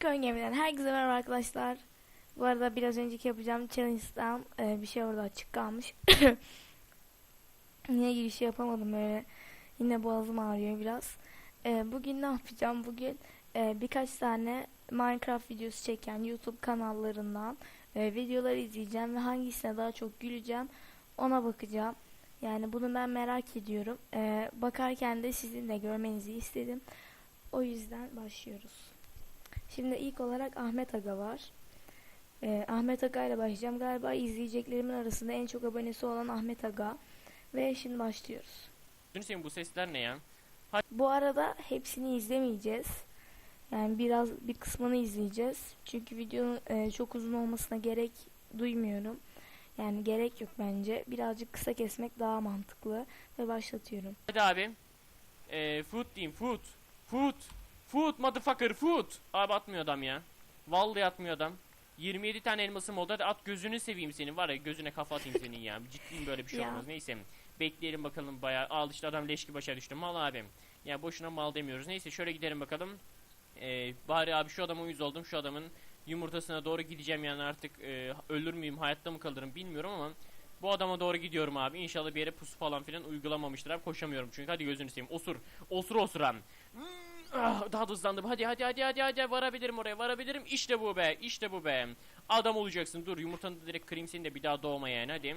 Unicorn Gemi'den herkese merhaba arkadaşlar. Bu arada biraz önceki yapacağım challenge'dan e, bir şey orada açık kalmış. Yine girişi yapamadım böyle. Yine boğazım ağrıyor biraz. E, bugün ne yapacağım? Bugün e, birkaç tane Minecraft videosu çeken YouTube kanallarından e, videolar izleyeceğim ve hangisine daha çok güleceğim ona bakacağım. Yani bunu ben merak ediyorum. E, bakarken de sizin de görmenizi istedim. O yüzden başlıyoruz. Şimdi ilk olarak Ahmet Aga var. Ee, Ahmet Aga ile başlayacağım. Galiba izleyeceklerimin arasında en çok abonesi olan Ahmet Aga. Ve şimdi başlıyoruz. Hüseyin bu sesler ne ya? Bu arada hepsini izlemeyeceğiz. Yani biraz bir kısmını izleyeceğiz. Çünkü videonun e, çok uzun olmasına gerek duymuyorum. Yani gerek yok bence. Birazcık kısa kesmek daha mantıklı. Ve başlatıyorum. Hadi abi. Ee, food diyeyim food. Food. Food motherfucker food. Abi atmıyor adam ya. Vallahi atmıyor adam. 27 tane elmasım oldu. Hadi at gözünü seveyim senin. Var ya gözüne kafa atayım senin ya. Ciddiyim böyle bir şey olmaz. Neyse. Bekleyelim bakalım bayağı. Al işte adam leş gibi başa düştü. Mal abim. Ya boşuna mal demiyoruz. Neyse şöyle gidelim bakalım. Ee, bari abi şu adama uyuz oldum. Şu adamın yumurtasına doğru gideceğim yani artık e, ölür müyüm hayatta mı kalırım bilmiyorum ama bu adama doğru gidiyorum abi. İnşallah bir yere pusu falan filan uygulamamıştır abi. Koşamıyorum çünkü. Hadi gözünü seveyim. Osur. Osur osuran. Hmm, ah, daha da hızlandım. Hadi hadi hadi hadi hadi varabilirim oraya. Varabilirim. İşte bu be. İşte bu be. Adam olacaksın. Dur yumurtanı da direkt kırayım seni de bir daha doğma yani. Hadi.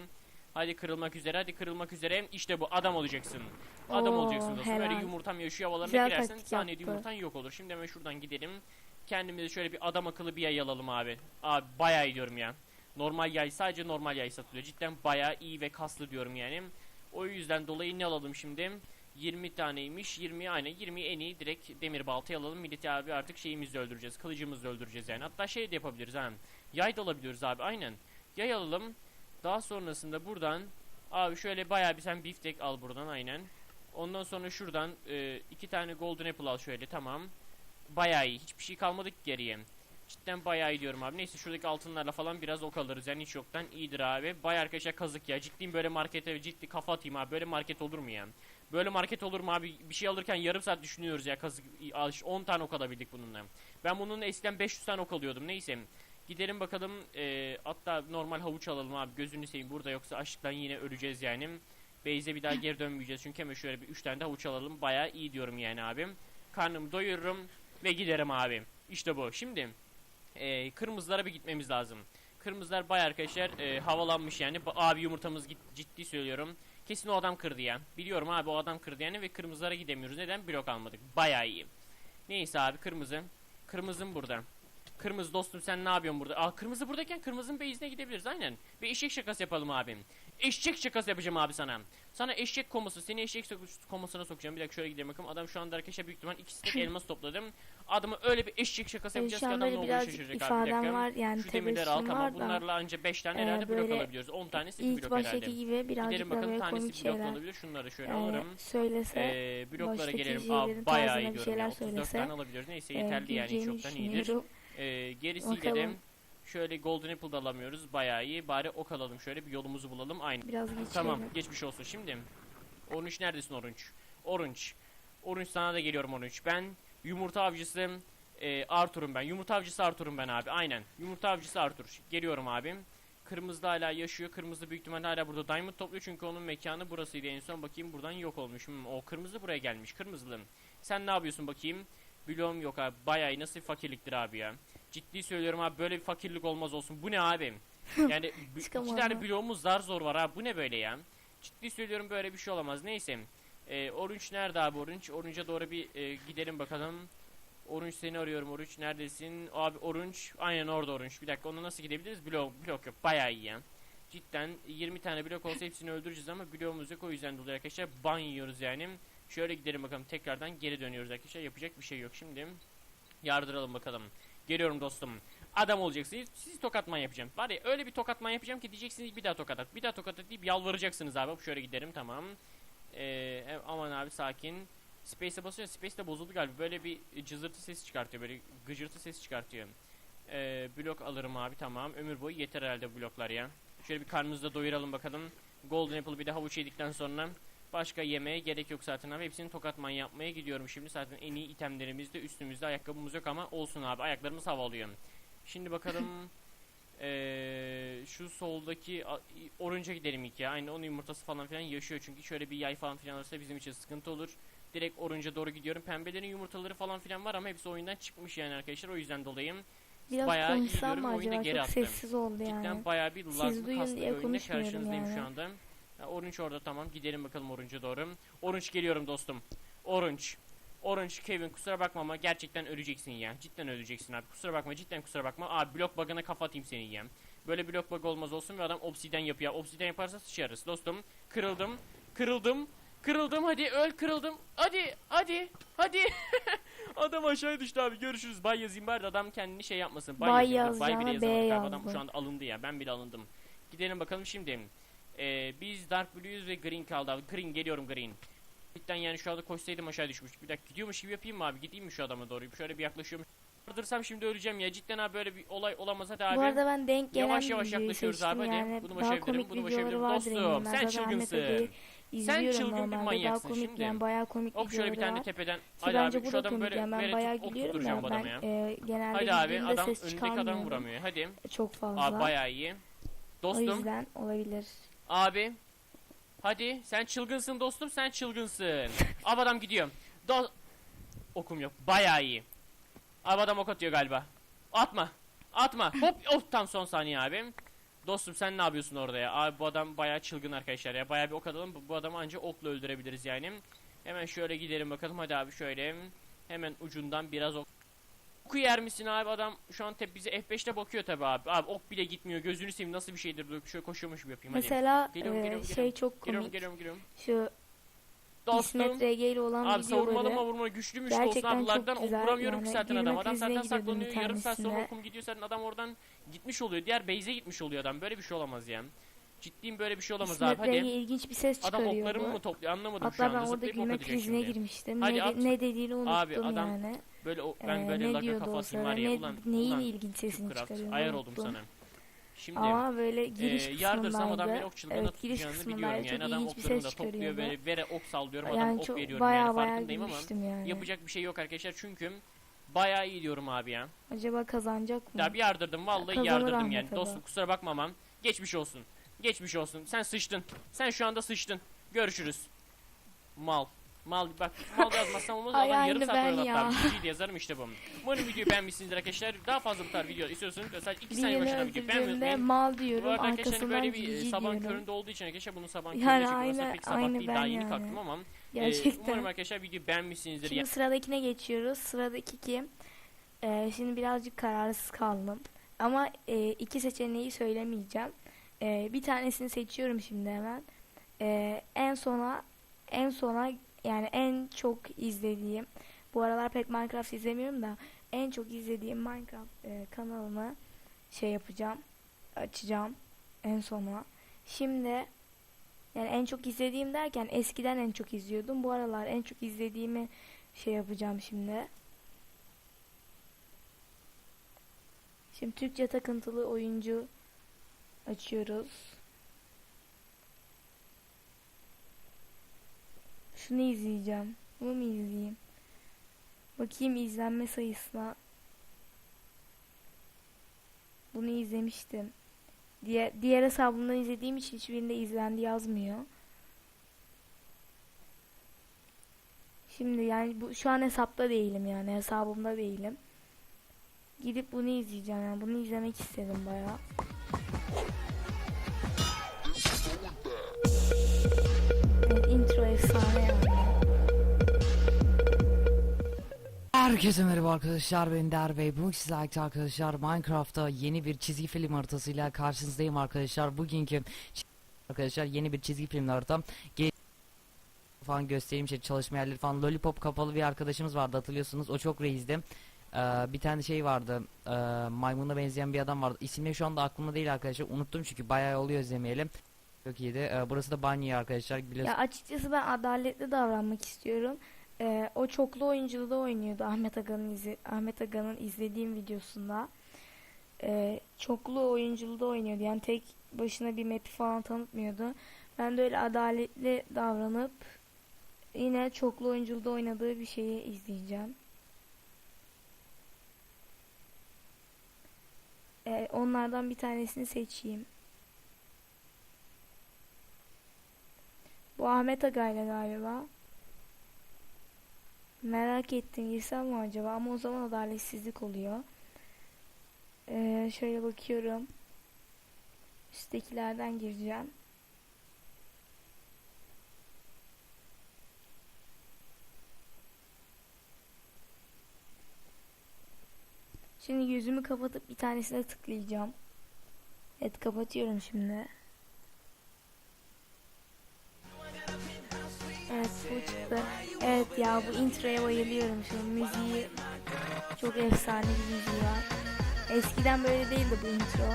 Hadi kırılmak üzere. Hadi kırılmak üzere. İşte bu. Adam olacaksın. Adam Oo, olacaksın dostum. Öyle helal. yumurtam yaşıyor havalarına Güzel girersen taktik saniyede yaptı. yumurtan yok olur. Şimdi hemen şuradan gidelim. Kendimize şöyle bir adam akıllı bir yay alalım abi. Abi bayağı iyi diyorum ya. Normal yay sadece normal yay satılıyor. Cidden bayağı iyi ve kaslı diyorum yani. O yüzden dolayı ne alalım şimdi? 20 taneymiş. 20 aynen 20 en iyi direkt demir baltayı alalım. Milleti abi artık şeyimizi öldüreceğiz. Kılıcımızı öldüreceğiz yani. Hatta şey de yapabiliriz ha. Yay da alabiliyoruz abi aynen. Yay alalım. Daha sonrasında buradan abi şöyle bayağı bir sen biftek al buradan aynen. Ondan sonra şuradan e, iki tane golden apple al şöyle tamam. Bayağı iyi. Hiçbir şey kalmadı ki geriye. Cidden bayağı iyi diyorum abi. Neyse şuradaki altınlarla falan biraz ok alırız. Yani hiç yoktan iyidir abi. Bayağı arkadaşlar kazık ya. Ciddiyim böyle markete ciddi kafa atayım abi. Böyle market olur mu ya? Böyle market olur mu abi? Bir şey alırken yarım saat düşünüyoruz ya. Kazık al- 10 tane ok alabildik bununla. Ben bunun eskiden 500 tane ok alıyordum. Neyse. Gidelim bakalım. Ee, hatta normal havuç alalım abi. Gözünü seveyim burada yoksa açlıktan yine öleceğiz yani. Beyze bir daha geri dönmeyeceğiz. Çünkü hemen şöyle bir 3 tane de havuç alalım. Bayağı iyi diyorum yani abim. Karnımı doyururum ve giderim abi. İşte bu. Şimdi e, kırmızılara bir gitmemiz lazım. Kırmızılar bayağı arkadaşlar e, havalanmış yani. Abi yumurtamız git, ciddi söylüyorum. Kesin o adam kırdı ya. Biliyorum abi o adam kırdı yani ve kırmızılara gidemiyoruz. Neden? Blok almadık. Bayağı iyi. Neyse abi kırmızı. Kırmızım burada. Kırmızı dostum sen ne yapıyorsun burada? Aa kırmızı buradayken kırmızının base'ine gidebiliriz aynen. Bir eşek şakası yapalım abim. Eşek şakası yapacağım abi sana. Sana eşek koması, seni eşek komasına sokacağım. Bir dakika şöyle gidelim bakalım. Adam şu anda arkadaşlar büyük ihtimal ikisi de elmas topladım. Adamı öyle bir eşek şakası E, yapacağız ki adam ne birazcık şaşıracak abi. Bir dakika. var. Yani Şu demirleri al tamam. da. Bunlarla anca 5 tane e, herhalde blok alabiliyoruz. 10 tanesi İlk blok herhalde. gibi birazcık Gidelim bakalım tanesi blok olabilir. Şunları şöyle e, alırım. söylese. Ee, bloklara gelelim. Aa, bayağı iyi ya. 34 söylese, tane alabiliyoruz. Neyse e, yeterli yani yoktan iyidir. Ee, gerisiyle de. Şöyle golden apple da alamıyoruz. Bayağı iyi. Bari ok alalım şöyle bir yolumuzu bulalım. Aynı. Biraz geçelim. Tamam geçmiş olsun şimdi. Orange neredesin Orange? Orange. Orange sana da geliyorum Orange. Ben yumurta avcısı e, Arthur'um ben. Yumurta avcısı Arthur'um ben abi. Aynen. Yumurta avcısı Arthur. Geliyorum abim. Kırmızı hala yaşıyor. Kırmızı büyük ihtimalle hala burada diamond topluyor çünkü onun mekanı burasıydı en son. Bakayım buradan yok olmuş. Hmm, o kırmızı buraya gelmiş. Kırmızılı. Sen ne yapıyorsun bakayım? Bloğum yok abi. Bayağı nasıl fakirliktir abi ya. Ciddi söylüyorum abi böyle bir fakirlik olmaz olsun. Bu ne abi? Yani iki tane bloğumuz zar zor var abi. Bu ne böyle ya? Ciddi söylüyorum böyle bir şey olamaz. Neyse. Ee, Orange nerede abi Orange? Orange'a doğru bir e, gidelim bakalım. Orange seni arıyorum. Orange neredesin? Abi Orange. Aynen orada Orange. Bir dakika ona nasıl gidebiliriz? Blok, blok yok. Bayağı iyi ya. Cidden 20 tane blok olsa hepsini öldüreceğiz ama bloğumuz yok. O yüzden dolayı arkadaşlar ban yiyoruz yani. Şöyle gidelim bakalım. Tekrardan geri dönüyoruz arkadaşlar. Yapacak bir şey yok şimdi. Yardıralım bakalım. Geliyorum dostum. Adam olacaksınız. Sizi tokatman yapacağım. Var ya öyle bir tokatman yapacağım ki diyeceksiniz bir daha tokat at. Bir daha tokat at deyip yalvaracaksınız abi. Şöyle giderim tamam. Ee, e, aman abi sakin. Space'e basıyor. Space de bozuldu galiba. Böyle bir cızırtı sesi çıkartıyor. Böyle gıcırtı sesi çıkartıyor. Ee, blok alırım abi tamam. Ömür boyu yeter herhalde bloklar ya. Şöyle bir karnımızı da doyuralım bakalım. Golden Apple bir de havuç yedikten sonra Başka yemeğe gerek yok zaten abi. Hepsini tokatman yapmaya gidiyorum şimdi. Zaten en iyi itemlerimiz de üstümüzde. Ayakkabımız yok ama olsun abi. Ayaklarımız havalıyor. Şimdi bakalım. Eee şu soldaki orunca gidelim ilk ya. Aynı onun yumurtası falan filan yaşıyor. Çünkü şöyle bir yay falan filan olursa bizim için sıkıntı olur. Direkt orunca doğru gidiyorum. Pembelerin yumurtaları falan filan var ama hepsi oyundan çıkmış yani arkadaşlar. O yüzden dolayı Biraz bayağı konuşsam mı acaba? geri Çok attım. sessiz oldu yani. cidden bayağı bir laglı kaslı oyunda karşınızdayım yani. şu anda. Orange orada tamam. Gidelim bakalım Orange'a doğru. Orange geliyorum dostum. Orange. Orange Kevin kusura bakma ama gerçekten öleceksin ya. Cidden öleceksin abi. Kusura bakma cidden kusura bakma. Abi blok bug'ına kafa atayım seni ya. Böyle blok bug olmaz olsun ve adam obsiden yapıyor. Obsiden yaparsa sıçarız dostum. Kırıldım. Kırıldım. Kırıldım hadi öl kırıldım. Hadi hadi hadi. adam aşağıya düştü abi görüşürüz. Bay yazayım bari adam kendini şey yapmasın. Bay yazayım. Dur, Bay bile yazamadık abi. Adam şu anda alındı ya. Ben bile alındım. Gidelim bakalım şimdi. Ee, biz Dark Blue'yuz ve Green kaldı abi. Green geliyorum Green. Cidden yani şu anda koşsaydım aşağı düşmüş. Bir dakika gidiyormuş gibi yapayım mı abi? Gideyim mi şu adama doğru? Şöyle bir yaklaşıyorum. Vardırsam şimdi öleceğim ya. Cidden abi böyle bir olay olamaz hadi abi. Bu arada ben denk gelen Yavaş yavaş yaklaşıyoruz abi, hadi. yani. Bunu başarabilirim, bunu başarabilirim. Dostum, sen çılgınsın. İzliyorum çılgın bir manyaksın komik şimdi. yani bayağı komik Hop şöyle bir tane var. tepeden. Hadi abi şu da adam böyle yani ben böyle bayağı ok gülüyorum tutturacağım da adama ben ya. e, Hadi abi adam önündeki adam vuramıyor. Hadi. çok fazla. Abi bayağı iyi. o Dostum. yüzden olabilir. Abi. Hadi sen çılgınsın dostum sen çılgınsın. Abi adam gidiyor. Do Okum yok. Bayağı iyi. Abi adam ok atıyor galiba. Atma. Atma. Hop hop tam son saniye abi. Dostum sen ne yapıyorsun orada ya? Abi bu adam bayağı çılgın arkadaşlar ya. Bayağı bir ok atalım. Bu, bu adamı ancak okla öldürebiliriz yani. Hemen şöyle gidelim bakalım. Hadi abi şöyle. Hemen ucundan biraz ok. Oku yer misin abi adam şu an tep bize F5'te bakıyor tabi abi. Abi ok bile gitmiyor. Gözünü seveyim nasıl bir şeydir bu? Şöyle koşuyormuş gibi yapayım hadi. Mesela Geliyorum, e, geliyorum, şey geliyorum. çok Geliyorum komik. geliyorum geliyorum. Şu Dostum. İsmet RG ile olan Abi savurmalı videoları vurma güçlü mü işte olsun gerçekten abi çok lagdan ok vuramıyorum ki Yani zaten gülme adam. Adam zaten bir saklanıyor yarım saat sonra okum gidiyor zaten adam oradan gitmiş oluyor. Diğer base'e gitmiş oluyor adam. Böyle bir şey olamaz ya. Ciddiyim böyle bir şey olamaz İsmet abi hadi. ilginç bir ses Adam çıkarıyor oklarımı mı topluyor anlamadım şu Hatta anda. ben orada Zıplayıp ok gülme atacak krizine şimdi. girmiştim. Hadi ne, at. ne dediğini unuttum Abi adam yani. Böyle o, ben Ee, böyle ne diyordu o sırada? ya Ne, ulan. neyin ulan. ilginç sesini Craft. çıkarıyor Ayar oldum unuttum. sana. Şimdi Ama böyle giriş e, yardırsam adam beni kısmındaydı. ok çılgına Evet giriş tutacağını biliyorum kısmındaydı. yani. Çok Adam ilginç bir oklarını ses topluyor çıkarıyordu. böyle vere ok sallıyorum adam Yani ok çok veriyorum baya yani baya farkındayım ama gülmüştüm yani. yapacak bir şey yok arkadaşlar çünkü bayağı iyi diyorum abi ya. Acaba kazanacak mı? Ya bir yardırdım vallahi Kazanır yardırdım Ahmet yani. Dostum kusura bakma ama geçmiş olsun. Geçmiş olsun. Sen sıçtın. Sen şu anda sıçtın. Görüşürüz. Mal. Mal bak mal yazmazsam olmaz adam yarım saat orada ya. atar. GG yazarım işte bu. Umarım videoyu beğenmişsinizdir arkadaşlar. Daha fazla bu tarz video istiyorsanız sadece 2 saniye başına video beğenmeyi mal Bu diyorum arada arkadaşlar böyle bir e, sabahın diyorum. köründe olduğu için arkadaşlar bunu sabahın Yani köründe çekiyorum. Aslında aynı- pek sabah aynı değil daha yeni yani. kalktım ama e, Gerçekten. umarım arkadaşlar videoyu beğenmişsinizdir. Şimdi sıradakine geçiyoruz. Sıradaki kim? Ee, şimdi birazcık kararsız kaldım. Ama e, iki seçeneği söylemeyeceğim. E, bir tanesini seçiyorum şimdi hemen. E, en sona en sona yani en çok izlediğim bu aralar pek Minecraft izlemiyorum da en çok izlediğim Minecraft e, kanalını şey yapacağım açacağım en sona. Şimdi yani en çok izlediğim derken eskiden en çok izliyordum. Bu aralar en çok izlediğimi şey yapacağım şimdi. Şimdi Türkçe takıntılı oyuncu açıyoruz. Şunu izleyeceğim. Bunu mu izleyeyim? Bakayım izlenme sayısına. Bunu izlemiştim. Diğer, diğer hesabımdan izlediğim için hiçbirinde izlendi yazmıyor. Şimdi yani bu şu an hesapta değilim yani hesabımda değilim. Gidip bunu izleyeceğim yani bunu izlemek istedim bayağı. Herkese merhaba arkadaşlar ben Der Bey. Bugün sizlerle arkadaşlar Minecraft'ta yeni bir çizgi film haritasıyla karşınızdayım arkadaşlar. Bugünkü arkadaşlar yeni bir çizgi film haritam. Falan göstereyim şey çalışma yerleri falan. Lollipop kapalı bir arkadaşımız vardı hatırlıyorsunuz. O çok reizdi. Ee, bir tane şey vardı. Ee, maymuna benzeyen bir adam vardı. İsmi şu anda aklımda değil arkadaşlar. Unuttum çünkü bayağı oluyor izlemeyelim. Çok iyiydi. Ee, burası da banyo arkadaşlar. Biliyorsunuz. Ya açıkçası ben adaletli davranmak istiyorum. Ee, o çoklu oyunculuğu oynuyordu Ahmet Aga'nın izle Ahmet Aga'nın izlediğim videosunda. Ee, çoklu oyunculuğu oynuyordu. Yani tek başına bir map'i falan tanıtmıyordu. Ben de öyle adaletli davranıp yine çoklu oyunculda oynadığı bir şeyi izleyeceğim. Ee, onlardan bir tanesini seçeyim. Bu Ahmet Aga'yla galiba. Merak ettim girsem mi acaba ama o zaman adaletsizlik oluyor. Ee, şöyle bakıyorum. Üsttekilerden gireceğim. Şimdi yüzümü kapatıp bir tanesine tıklayacağım. Evet kapatıyorum şimdi. Evet bu çıktı. Evet ya bu introya bayılıyorum şu müziği. Çok efsane bir müziği var. Eskiden böyle değildi bu intro.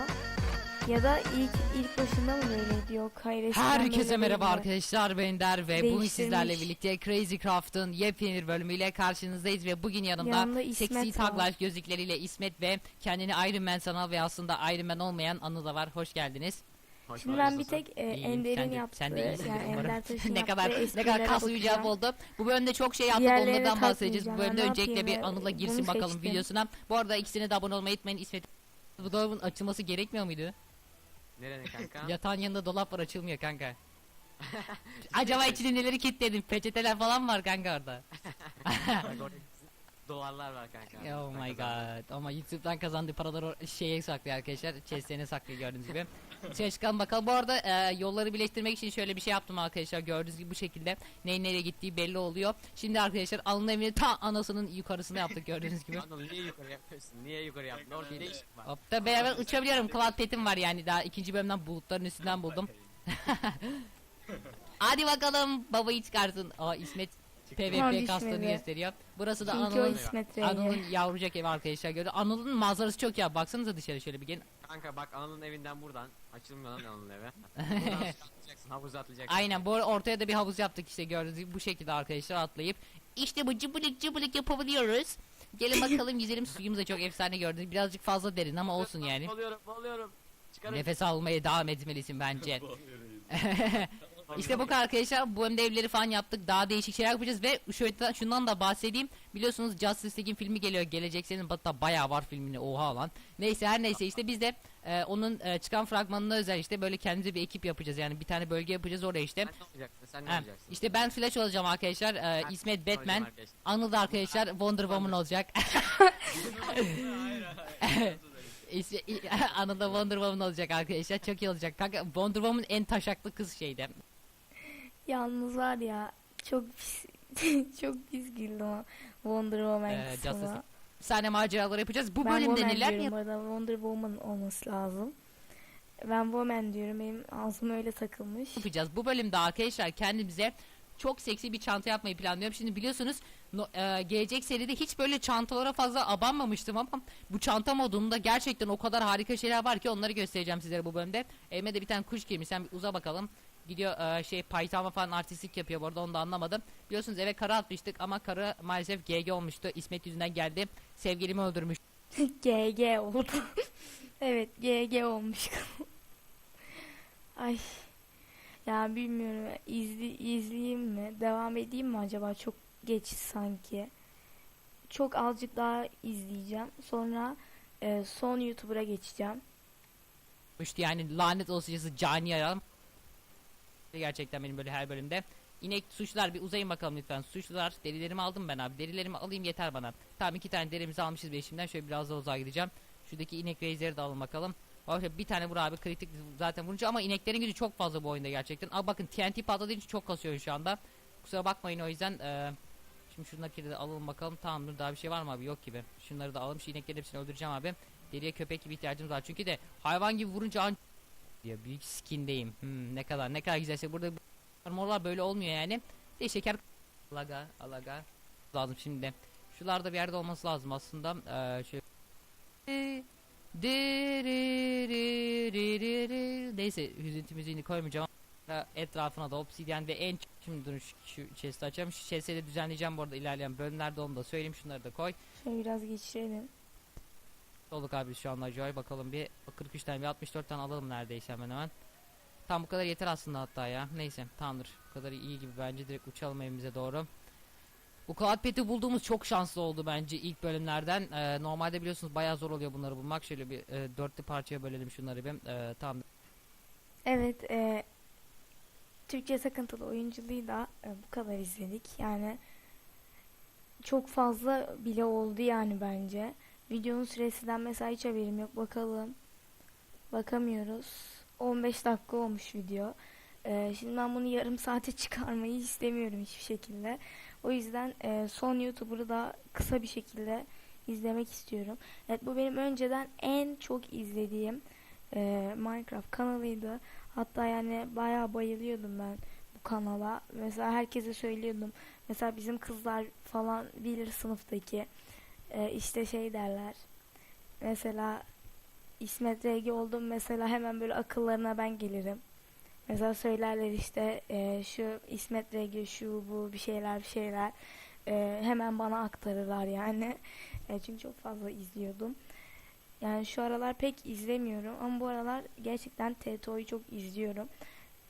Ya da ilk ilk başında mı böyleydi? Yok hayır eskiden Herkese böyle merhaba değildi. arkadaşlar ben Der ve bugün Değiştirmiş. sizlerle birlikte Crazy Craft'ın yepyeni bir bölümüyle karşınızdayız ve bugün yanımda Yanında İsmet seksi var. life gözlükleriyle İsmet ve kendini Iron Man sanan ve aslında Iron Man olmayan Anıl da var. Hoş geldiniz. Hoş Şimdi ben bir tek e, İyiyim, Ender'in sen de- yaptığı sen de iyisin yani umarım. Ender Taş'ın ne yaptığı kadar ne kadar esprilere kaslı bir cevap bakacağım. oldu. Bu bölümde çok şey yaptık Diğerlerine onlardan bahsedeceğiz. Bu takmayacağım. bölümde Ben ne öncelikle bir yapayım? Anıl'la Bunu girsin bakalım seçtim. videosuna. Bu arada ikisine de abone olmayı unutmayın. İsmet bu dolabın açılması gerekmiyor muydu? Nerene kanka? Yatağın yanında dolap var açılmıyor kanka. Acaba içinde neleri kilitledin? Peçeteler falan var kanka orada. Bak orada Dolarlar var kanka. Oh my god. Ama YouTube'dan kazandığı paraları o- şeye saklıyor arkadaşlar. Chest'lerine saklıyor gördüğünüz gibi. Şöyle çıkalım bakalım. Bu arada e, yolları birleştirmek için şöyle bir şey yaptım arkadaşlar. Gördüğünüz gibi bu şekilde neyin nereye gittiği belli oluyor. Şimdi arkadaşlar alın evini ta anasının yukarısına yaptık gördüğünüz gibi. Anıl niye yukarı yapıyorsun? Niye yukarı yaptın? Orada ne iş var? Hop da beraber uçabiliyorum. Petim var yani. Daha ikinci bölümden bulutların üstünden buldum. Hadi bakalım babayı çıkarsın. Aa İsmet PvP kastığını düşmedi. gösteriyor. Burası da Çünkü o Anıl'ın İsmet Anıl'ın yavrucak evi arkadaşlar gördü. Anıl'ın manzarası çok ya. Baksanıza dışarı şöyle bir gelin. Kanka bak Anıl'ın evinden buradan. Açılmıyor lan Anıl'ın evi. Buradan atlayacaksın. Havuza atlayacaksın. Aynen bu ortaya da bir havuz yaptık işte gördüğünüz gibi bu şekilde arkadaşlar atlayıp işte bu cıbılık cıbılık yapabiliyoruz. Gelin bakalım yüzelim suyumuz da çok efsane gördüğünüz birazcık fazla derin ama olsun yani. Boğuluyorum boğuluyorum. Çıkarın. Nefes almaya devam etmelisin bence. işte kadar arkadaşlar bu bölümde evleri falan yaptık. Daha değişik şeyler yapacağız ve şöyle da- şundan da bahsedeyim. Biliyorsunuz Justice League'in filmi geliyor gelecek senin hatta bayağı var filmini oha lan. Neyse her neyse işte biz de e, onun e, çıkan fragmanına özel işte böyle kendimize bir ekip yapacağız. Yani bir tane bölge yapacağız oraya işte. Sen ne olacaksın? Sen ne olacaksın? işte ben Flash olacağım arkadaşlar. E, Ben İsmet olacağım Batman. arkadaşlar. Anıl da arkadaşlar Wonder Woman olacak. İsmi, Anıl da Wonder Woman olacak arkadaşlar. Çok iyi olacak. Kanka Wonder Woman en taşaklı kız şeyde Yalnız var ya çok pis, çok pis güldüm o Wonder Woman Ee, kısmına. Sahne maceraları yapacağız bu Ben bölümde neler yap Wonder Woman olması lazım. Ben Woman diyorum benim ağzım öyle takılmış. yapacağız bu bölümde arkadaşlar kendimize çok seksi bir çanta yapmayı planlıyorum. Şimdi biliyorsunuz no, e, gelecek seride hiç böyle çantalara fazla abanmamıştım ama bu çanta modunda gerçekten o kadar harika şeyler var ki onları göstereceğim sizlere bu bölümde. Elime de bir tane kuş girmiş sen bir uza bakalım. Gidiyor e, şey paytama falan artistlik yapıyor bu arada onu da anlamadım. Biliyorsunuz eve kara atmıştık ama kara maalesef GG olmuştu. İsmet yüzünden geldi. Sevgilimi öldürmüş. GG oldu. evet GG olmuş. Ay. Ya bilmiyorum izli, izleyeyim mi? Devam edeyim mi acaba? Çok geç sanki. Çok azıcık daha izleyeceğim. Sonra e, son YouTuber'a geçeceğim. Yani lanet olsun cani yaram. Gerçekten benim böyle her bölümde. İnek suçlar bir uzayın bakalım lütfen. Suçlular derilerimi aldım ben abi. Derilerimi alayım yeter bana. Tamam iki tane derimizi almışız beşimden. Şöyle biraz daha uzağa gideceğim. Şuradaki inek reisleri de alın bakalım. Başka bir tane vur abi kritik zaten vurunca ama ineklerin gücü çok fazla bu oyunda gerçekten. Aa bakın TNT patladığı için çok kasıyor şu anda. Kusura bakmayın o yüzden. eee şimdi şundakileri de alalım bakalım. Tamam dur daha bir şey var mı abi? Yok gibi. Şunları da alalım. Şu ineklerin hepsini öldüreceğim abi. Deriye köpek gibi ihtiyacımız var. Çünkü de hayvan gibi vurunca an diye büyük skindeyim. Hmm, ne kadar ne kadar güzelse burada armorlar böyle olmuyor yani. De şeker alaga alaga lazım şimdi. Şuralarda bir yerde olması lazım aslında. Ee, şöyle Neyse hüzüntü müziğini koymayacağım. Etrafına da obsidyen ve en şimdi durun şu, şu chest'i açacağım. Şu chest'i de düzenleyeceğim bu arada ilerleyen bölümlerde onu da söyleyeyim. Şunları da koy. Şöyle biraz geçirelim. Olduk abi şu anda Joy bakalım bir 43 tane bir 64 tane alalım neredeyse hemen hemen. Tam bu kadar yeter aslında hatta ya. Neyse tamamdır. Bu kadar iyi gibi bence direkt uçalım evimize doğru. Bu Cloud Pet'i bulduğumuz çok şanslı oldu bence ilk bölümlerden. Ee, normalde biliyorsunuz bayağı zor oluyor bunları bulmak. Şöyle bir e, dörtlü parçaya bölelim şunları bir. Ee, tamam. Evet, e, Türkçe takıntılı oyunculuğu da e, bu kadar izledik. Yani çok fazla bile oldu yani bence. Videonun süresinden mesela hiç haberim yok. Bakalım. Bakamıyoruz. 15 dakika olmuş video. E, şimdi ben bunu yarım saate çıkarmayı istemiyorum hiçbir şekilde. O yüzden e, son YouTuber'ı da kısa bir şekilde izlemek istiyorum. Evet bu benim önceden en çok izlediğim e, Minecraft kanalıydı. Hatta yani bayağı bayılıyordum ben bu kanala. Mesela herkese söylüyordum. Mesela bizim kızlar falan bilir sınıftaki. E, işte şey derler. Mesela İsmet RG oldum mesela hemen böyle akıllarına ben gelirim. Mesela söylerler işte e, şu İsmet RG şu bu bir şeyler bir şeyler. E, hemen bana aktarırlar yani. E, çünkü çok fazla izliyordum. Yani şu aralar pek izlemiyorum ama bu aralar gerçekten TTO'yu çok izliyorum.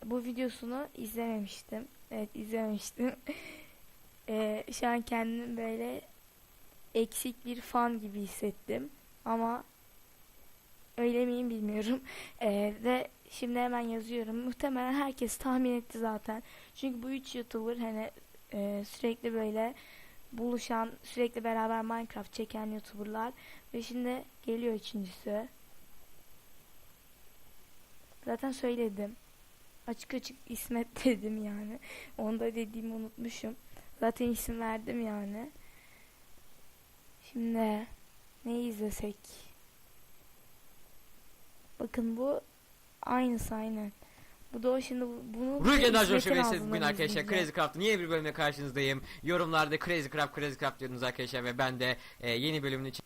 Bu videosunu izlememiştim. Evet izlememiştim. Eee, şu an kendimi böyle eksik bir fan gibi hissettim. Ama öyle miyim bilmiyorum. Eee, ve şimdi hemen yazıyorum. Muhtemelen herkes tahmin etti zaten. Çünkü bu üç YouTuber hani eee, sürekli böyle buluşan, sürekli beraber Minecraft çeken YouTuber'lar. Ve şimdi geliyor üçüncüsü. Zaten söyledim. Açık açık İsmet dedim yani. Onu da dediğimi unutmuşum. Zaten isim verdim yani. Şimdi ne izlesek? Bakın bu aynısı aynen. Bu da o şimdi bu- bunu İsmet'in Şöbiyesi ağzından bugün arkadaşlar. Crazy Craft'ın yeni bir bölümle karşınızdayım. Yorumlarda Crazy Craft Crazy Craft diyordunuz arkadaşlar ve ben de e, yeni bölümünü için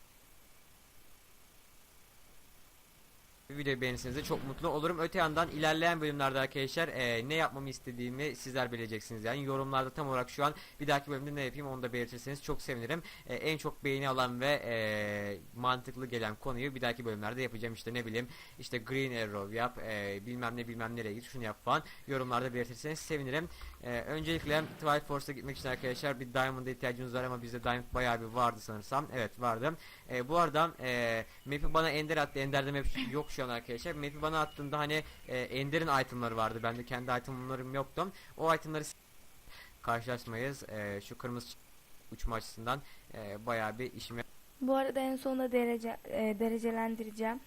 videoyu beğenirseniz de çok mutlu olurum. Öte yandan ilerleyen bölümlerde arkadaşlar e, ne yapmamı istediğimi sizler bileceksiniz. Yani yorumlarda tam olarak şu an bir dahaki bölümde ne yapayım onu da belirtirseniz çok sevinirim. E, en çok beğeni alan ve e, mantıklı gelen konuyu bir dahaki bölümlerde yapacağım. İşte ne bileyim işte Green Arrow yap e, bilmem ne bilmem nereye git şunu yap falan yorumlarda belirtirseniz sevinirim. E, öncelikle Twilight Force'a gitmek için arkadaşlar bir Diamond'a ihtiyacımız var ama bizde Diamond bayağı bir vardı sanırsam. Evet vardı. E, bu arada e, map'i bana Ender attı. Ender'de map yok şu an arkadaşlar. Map'i bana attığında hani e, Ender'in itemları vardı. Bende kendi itemlarım yoktu. O itemları karşılaşmayız. E, şu kırmızı uçma açısından e, bayağı bir işime Bu arada en sonunda derece e, derecelendireceğim.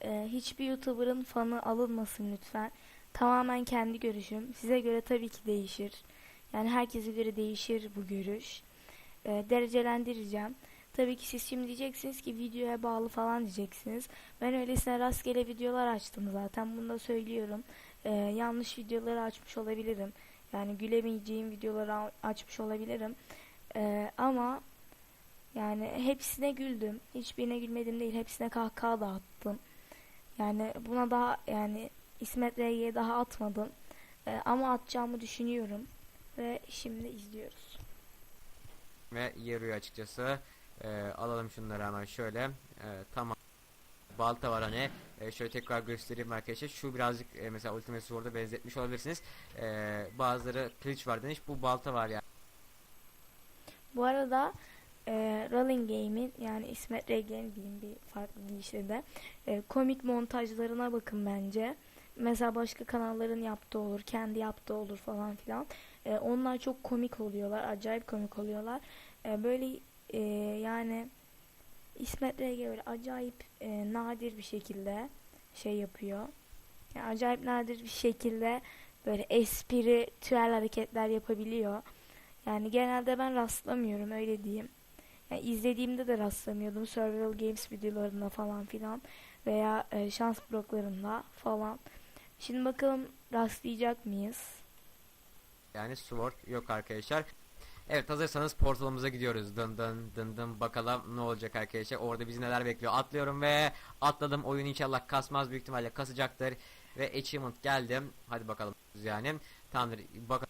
E, hiçbir YouTuber'ın fanı alınmasın lütfen. Tamamen kendi görüşüm. Size göre tabii ki değişir. Yani herkese göre değişir bu görüş. E, derecelendireceğim. Tabii ki siz şimdi diyeceksiniz ki videoya bağlı falan diyeceksiniz. Ben öylesine rastgele videolar açtım zaten. Bunu da söylüyorum. E, yanlış videoları açmış olabilirim. Yani gülemeyeceğim videoları açmış olabilirim. E, ama yani hepsine güldüm. Hiçbirine gülmedim değil. Hepsine kahkaha da attım. Yani buna daha yani İsmet RG'ye daha atmadım. Ee, ama atacağımı düşünüyorum. Ve şimdi izliyoruz. yarıyor açıkçası. E, alalım şunları hemen şöyle. E, tamam. Balta var hani. E, şöyle tekrar göstereyim arkadaşlar. Şu birazcık e, mesela Ultimate Sword'a benzetmiş olabilirsiniz. E, bazıları kılıç var demiş. Bu balta var yani. Bu arada e, Rolling Game'in yani İsmet RG'nin diyeyim bir farklı deyişle de e, komik montajlarına bakın bence. Mesela başka kanalların yaptığı olur, kendi yaptığı olur falan filan. E, onlar çok komik oluyorlar, acayip komik oluyorlar. E, böyle e, yani İsmet RG böyle acayip e, nadir bir şekilde şey yapıyor. Yani acayip nadir bir şekilde böyle espri, tüel hareketler yapabiliyor. Yani genelde ben rastlamıyorum öyle diyeyim. Yani izlediğimde de rastlamıyordum Survival Games videolarında falan filan veya e, şans bloklarında falan. Şimdi bakalım rastlayacak mıyız? Yani sword yok arkadaşlar. Evet hazırsanız portalımıza gidiyoruz. Dın dın dın dın bakalım ne olacak arkadaşlar. Orada bizi neler bekliyor. Atlıyorum ve atladım. Oyun inşallah kasmaz büyük ihtimalle kasacaktır. Ve achievement geldim. Hadi bakalım yani. Tamamdır. Bak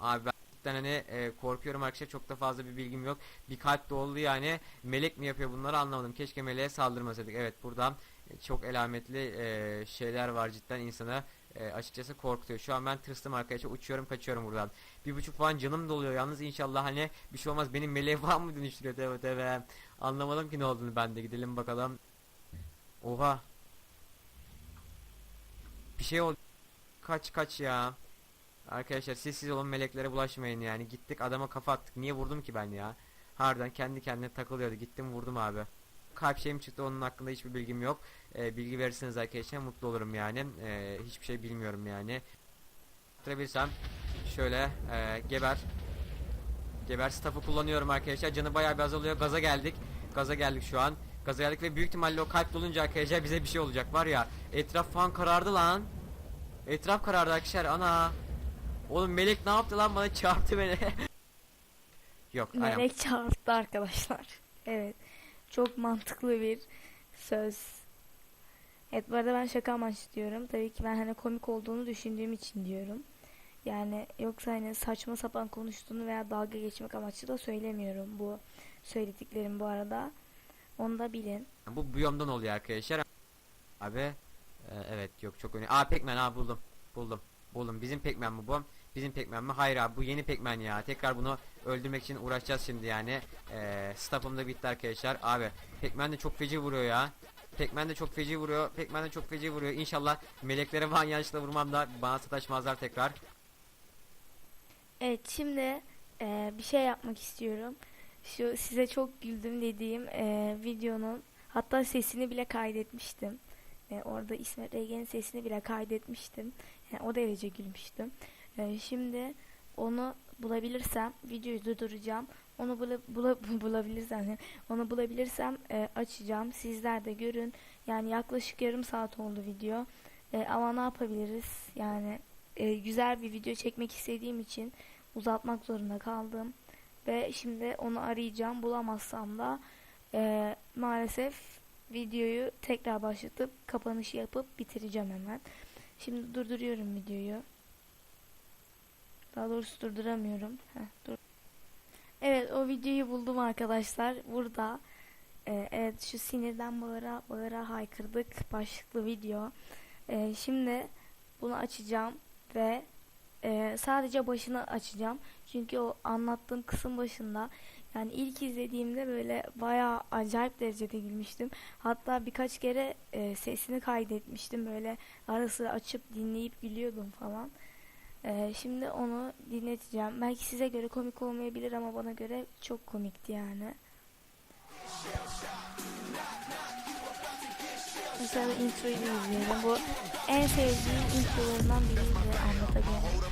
Abi ben cidden hani e, korkuyorum arkadaşlar. Çok da fazla bir bilgim yok. Bir kalp de oldu yani. Melek mi yapıyor bunları anlamadım. Keşke meleğe saldırmasaydık. Evet buradan çok elametli e, şeyler var cidden insana e, açıkçası korkutuyor. Şu an ben tırstım arkadaşlar uçuyorum kaçıyorum buradan. Bir buçuk falan canım doluyor yalnız inşallah hani bir şey olmaz benim meleğe falan mı dönüştürüyor tövbe tövbe. Anlamadım ki ne olduğunu ben de gidelim bakalım. Oha. Bir şey oldu. Kaç kaç ya. Arkadaşlar sessiz olun meleklere bulaşmayın yani. Gittik adama kafa attık. Niye vurdum ki ben ya? Harbiden kendi kendine takılıyordu. Gittim vurdum abi. Kalp şeyim çıktı onun hakkında hiçbir bilgim yok. Ee, bilgi verirseniz arkadaşlar mutlu olurum yani. Ee, hiçbir şey bilmiyorum yani. Hatırlayabilsem şöyle e, geber. Geber staff'ı kullanıyorum arkadaşlar. Canı bayağı bir azalıyor. Gaza geldik. Gaza geldik şu an. Gaza geldik ve büyük ihtimalle o kalp dolunca arkadaşlar bize bir şey olacak var ya. Etraf falan karardı lan. Etraf karardı arkadaşlar. Ana. Oğlum melek ne yaptı lan bana çarptı beni. Yok aynen. Melek çarptı arkadaşlar. Evet. Çok mantıklı bir söz. Evet bu arada ben şaka amaçlı diyorum. Tabii ki ben hani komik olduğunu düşündüğüm için diyorum. Yani yoksa hani saçma sapan konuştuğunu veya dalga geçmek amaçlı da söylemiyorum bu söylediklerim bu arada. Onu da bilin. Bu biyomdan oluyor arkadaşlar. Abi e, evet yok çok önemli. Aa Pekmen abi buldum. Buldum. Buldum. Bizim Pekmen mi bu? Bizim Pekmen mi? Hayır abi bu yeni Pekmen ya. Tekrar bunu öldürmek için uğraşacağız şimdi yani. E, staff'ım da bitti arkadaşlar. Abi Pekmen de çok feci vuruyor ya. Pekmen de çok feci vuruyor. Pekmen de çok feci vuruyor. İnşallah meleklere falan yanlışla vurmam da bana sataşmazlar tekrar. Evet şimdi e, bir şey yapmak istiyorum. Şu size çok güldüm dediğim e, videonun hatta sesini bile kaydetmiştim. E, orada İsmet Regen'in sesini bile kaydetmiştim. Yani o derece gülmüştüm. E, şimdi onu bulabilirsem videoyu durduracağım. Onu bula, bula, bulabilirsem onu bulabilirsem e, açacağım. Sizler de görün. Yani yaklaşık yarım saat oldu video. E, ama ne yapabiliriz? Yani e, güzel bir video çekmek istediğim için uzatmak zorunda kaldım. Ve şimdi onu arayacağım. Bulamazsam da e, maalesef videoyu tekrar başlatıp kapanışı yapıp bitireceğim hemen. Şimdi durduruyorum videoyu. Daha doğrusu durduramıyorum. Heh, dur. Evet o videoyu buldum arkadaşlar. Burada e, evet şu sinirden bağıra bağıra haykırdık başlıklı video. E, şimdi bunu açacağım ve e, sadece başını açacağım. Çünkü o anlattığım kısım başında yani ilk izlediğimde böyle bayağı acayip derecede gülmüştüm. Hatta birkaç kere e, sesini kaydetmiştim. Böyle ara sıra açıp dinleyip gülüyordum falan. E, şimdi onu dinleteceğim. Belki size göre komik olmayabilir ama bana göre çok komikti yani. Mesela introyu izleyelim. Bu en sevdiğim introlarından biriydi anlatabilirim.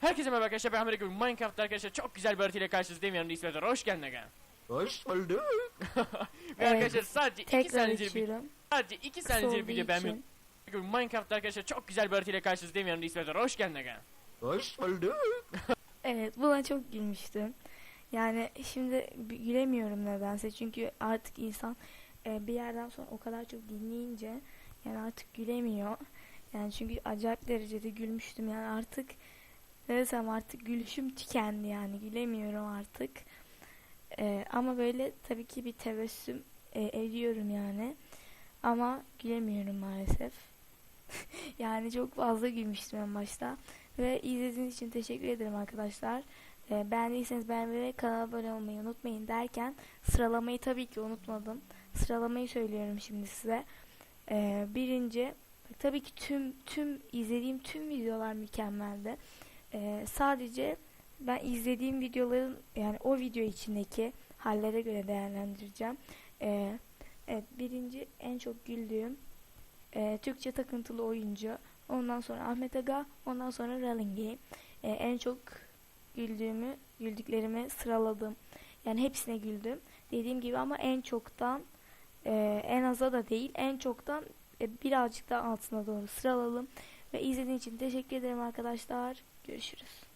Herkese merhaba arkadaşlar ben Amerika Minecraft'ta arkadaşlar çok güzel bir haritayla karşınızdayım yanımda İsmet var hoş geldin aga. Hoş bulduk. Ve Evet, arkadaşlar sadece 2 Tekrar saniye bir sadece 2 Kısa saniye video ben için. Minecraft'ta arkadaşlar çok güzel bir haritayla karşınızdayım yanımda İsmet var hoş geldin aga. Hoş bulduk. Evet buna çok gülmüştüm. Yani şimdi gülemiyorum nedense çünkü artık insan e, bir yerden sonra o kadar çok dinleyince yani artık gülemiyor. Yani çünkü acayip derecede gülmüştüm yani artık ne desem artık gülüşüm tükendi yani gülemiyorum artık. E, ama böyle tabii ki bir tebessüm e, ediyorum yani. Ama gülemiyorum maalesef. yani çok fazla gülmüştüm en başta. Ve izlediğiniz için teşekkür ederim arkadaşlar. Ee, beğendiyseniz beğenmeyi ve kanala abone olmayı unutmayın derken sıralamayı tabii ki unutmadım. Sıralamayı söylüyorum şimdi size. Ee, birinci tabii ki tüm tüm izlediğim tüm videolar mükemmeldi. Ee, sadece ben izlediğim videoların yani o video içindeki hallere göre değerlendireceğim. Ee, evet birinci en çok güldüğüm e, Türkçe takıntılı oyuncu. Ondan sonra Ahmet Aga, ondan sonra Rolling Game. Ee, en çok güldüğümü, güldüklerimi sıraladım. Yani hepsine güldüm. Dediğim gibi ama en çoktan e, en aza da değil, en çoktan e, birazcık daha altına doğru sıraladım. Ve izlediğiniz için teşekkür ederim arkadaşlar. Görüşürüz.